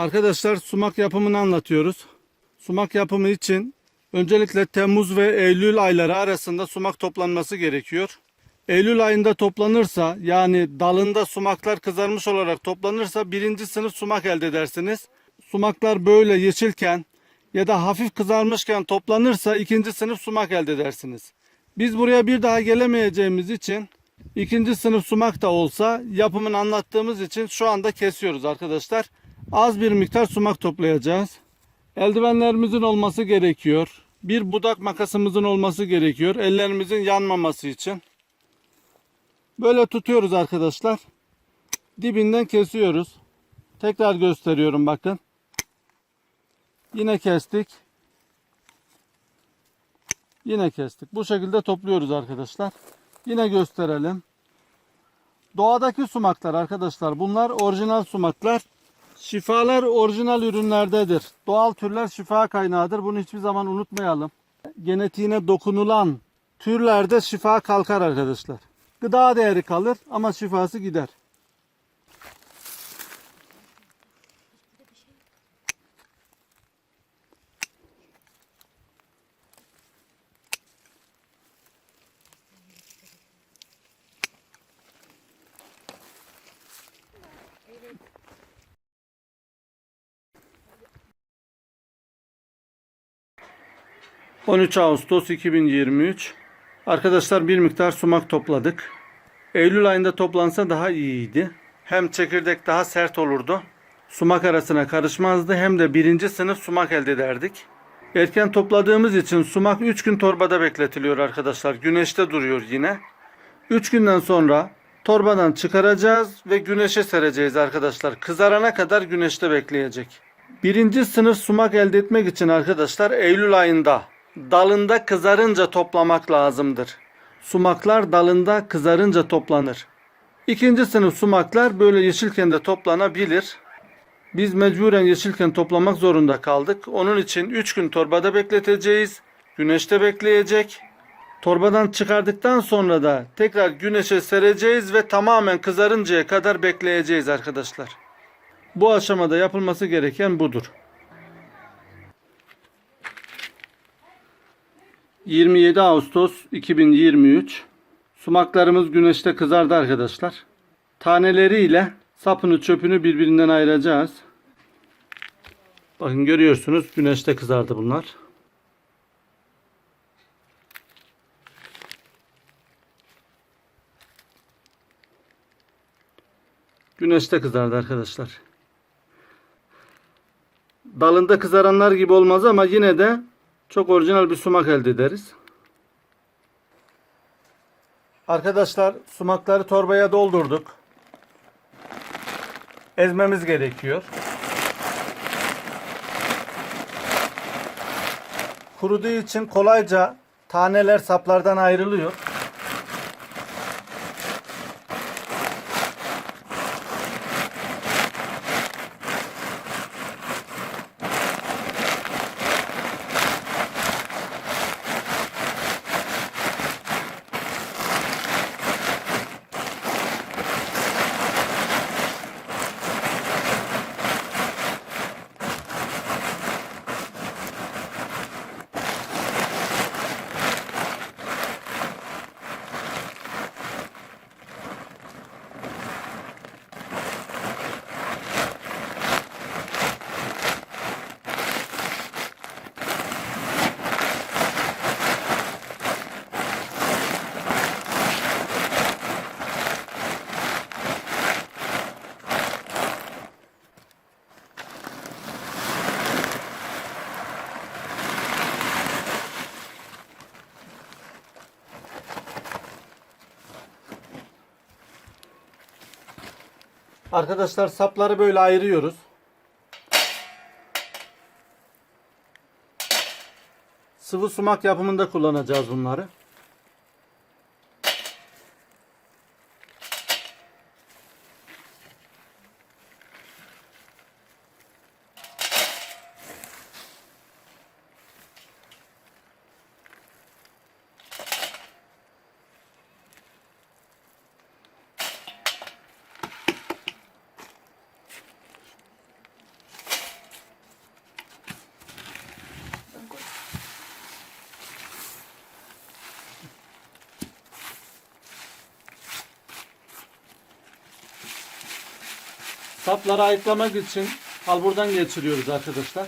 Arkadaşlar sumak yapımını anlatıyoruz. Sumak yapımı için öncelikle Temmuz ve Eylül ayları arasında sumak toplanması gerekiyor. Eylül ayında toplanırsa yani dalında sumaklar kızarmış olarak toplanırsa birinci sınıf sumak elde edersiniz. Sumaklar böyle yeşilken ya da hafif kızarmışken toplanırsa ikinci sınıf sumak elde edersiniz. Biz buraya bir daha gelemeyeceğimiz için ikinci sınıf sumak da olsa yapımını anlattığımız için şu anda kesiyoruz arkadaşlar. Az bir miktar sumak toplayacağız. Eldivenlerimizin olması gerekiyor. Bir budak makasımızın olması gerekiyor. Ellerimizin yanmaması için. Böyle tutuyoruz arkadaşlar. Dibinden kesiyoruz. Tekrar gösteriyorum bakın. Yine kestik. Yine kestik. Bu şekilde topluyoruz arkadaşlar. Yine gösterelim. Doğadaki sumaklar arkadaşlar bunlar orijinal sumaklar. Şifalar orijinal ürünlerdedir. Doğal türler şifa kaynağıdır. Bunu hiçbir zaman unutmayalım. Genetiğine dokunulan türlerde şifa kalkar arkadaşlar. Gıda değeri kalır ama şifası gider. ...13 Ağustos 2023... ...arkadaşlar bir miktar sumak topladık. Eylül ayında toplansa daha iyiydi. Hem çekirdek daha sert olurdu. Sumak arasına karışmazdı hem de birinci sınıf sumak elde ederdik. Erken topladığımız için sumak 3 gün torbada bekletiliyor arkadaşlar. Güneşte duruyor yine. 3 günden sonra torbadan çıkaracağız ve güneşe sereceğiz arkadaşlar. Kızarana kadar güneşte bekleyecek. Birinci sınıf sumak elde etmek için arkadaşlar Eylül ayında dalında kızarınca toplamak lazımdır. Sumaklar dalında kızarınca toplanır. İkinci sınıf sumaklar böyle yeşilken de toplanabilir. Biz mecburen yeşilken toplamak zorunda kaldık. Onun için 3 gün torbada bekleteceğiz. Güneşte bekleyecek. Torbadan çıkardıktan sonra da tekrar güneşe sereceğiz ve tamamen kızarıncaya kadar bekleyeceğiz arkadaşlar. Bu aşamada yapılması gereken budur. 27 Ağustos 2023 Sumaklarımız güneşte kızardı arkadaşlar. Taneleriyle sapını çöpünü birbirinden ayıracağız. Bakın görüyorsunuz güneşte kızardı bunlar. Güneşte kızardı arkadaşlar. Dalında kızaranlar gibi olmaz ama yine de çok orijinal bir sumak elde ederiz. Arkadaşlar sumakları torbaya doldurduk. Ezmemiz gerekiyor. Kuruduğu için kolayca taneler saplardan ayrılıyor. Arkadaşlar sapları böyle ayırıyoruz. Sıvı sumak yapımında kullanacağız bunları. Sapları ayıklamak için halburdan geçiriyoruz arkadaşlar.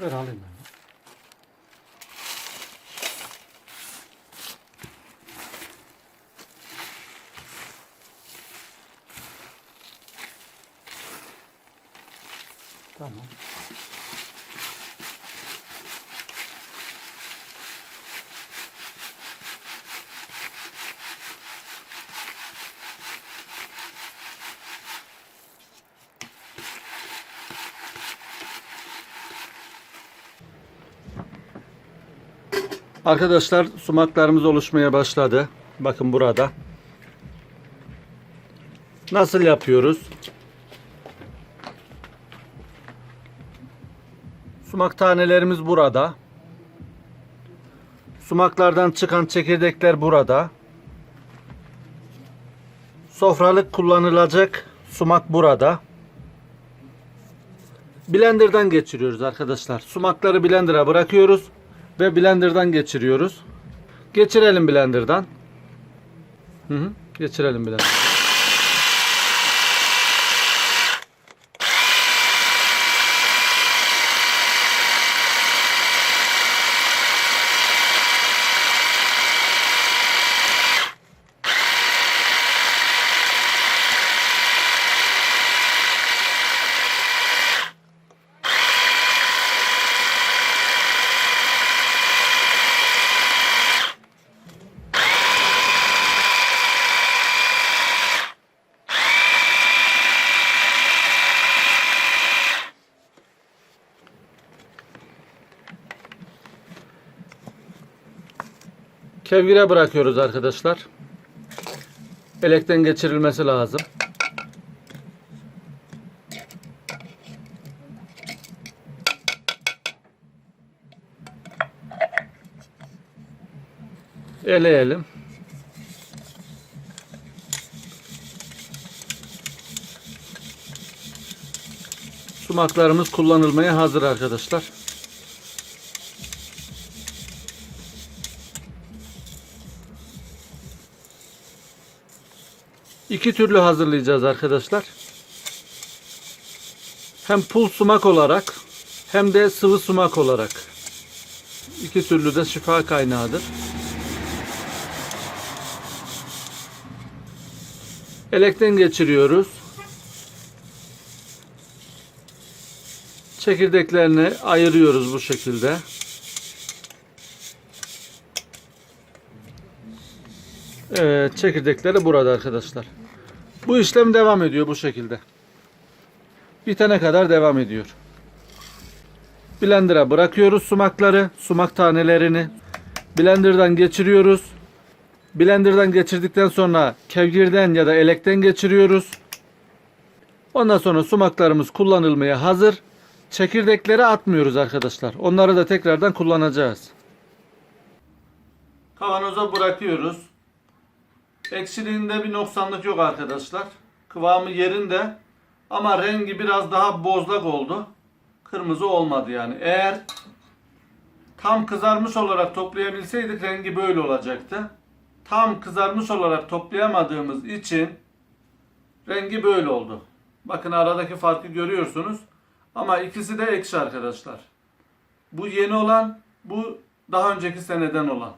Ver alayım ben. Arkadaşlar sumaklarımız oluşmaya başladı. Bakın burada. Nasıl yapıyoruz? Sumak tanelerimiz burada. Sumaklardan çıkan çekirdekler burada. Sofralık kullanılacak sumak burada. Blender'dan geçiriyoruz arkadaşlar. Sumakları blender'a bırakıyoruz ve blender'dan geçiriyoruz. Geçirelim blender'dan. Hı hı, geçirelim blender'dan. Kevgire bırakıyoruz arkadaşlar. Elekten geçirilmesi lazım. Eleyelim. Sumaklarımız kullanılmaya hazır arkadaşlar. İki türlü hazırlayacağız arkadaşlar. Hem pul sumak olarak hem de sıvı sumak olarak. İki türlü de şifa kaynağıdır. Elekten geçiriyoruz. Çekirdeklerini ayırıyoruz bu şekilde. Evet, çekirdekleri burada arkadaşlar. Bu işlem devam ediyor bu şekilde. Bitene kadar devam ediyor. Blender'a bırakıyoruz sumakları, sumak tanelerini. Blender'dan geçiriyoruz. Blender'dan geçirdikten sonra kevgirden ya da elekten geçiriyoruz. Ondan sonra sumaklarımız kullanılmaya hazır. Çekirdekleri atmıyoruz arkadaşlar. Onları da tekrardan kullanacağız. Kavanoza bırakıyoruz. Ekşiliğinde bir noksanlık yok arkadaşlar. Kıvamı yerinde ama rengi biraz daha bozlak oldu. Kırmızı olmadı yani. Eğer tam kızarmış olarak toplayabilseydik rengi böyle olacaktı. Tam kızarmış olarak toplayamadığımız için rengi böyle oldu. Bakın aradaki farkı görüyorsunuz. Ama ikisi de ekşi arkadaşlar. Bu yeni olan, bu daha önceki seneden olan.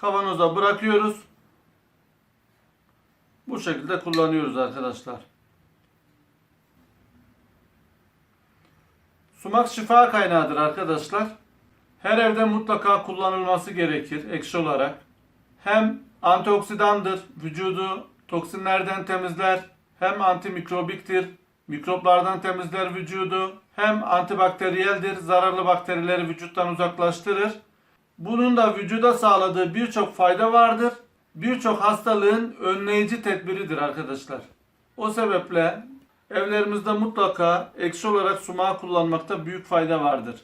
Kavanoza bırakıyoruz. Bu şekilde kullanıyoruz arkadaşlar. Sumak şifa kaynağıdır arkadaşlar. Her evde mutlaka kullanılması gerekir ekşi olarak. Hem antioksidandır, vücudu toksinlerden temizler, hem antimikrobiktir, mikroplardan temizler vücudu, hem antibakteriyeldir, zararlı bakterileri vücuttan uzaklaştırır. Bunun da vücuda sağladığı birçok fayda vardır. Birçok hastalığın önleyici tedbiridir arkadaşlar. O sebeple evlerimizde mutlaka ekşi olarak sumağı kullanmakta büyük fayda vardır.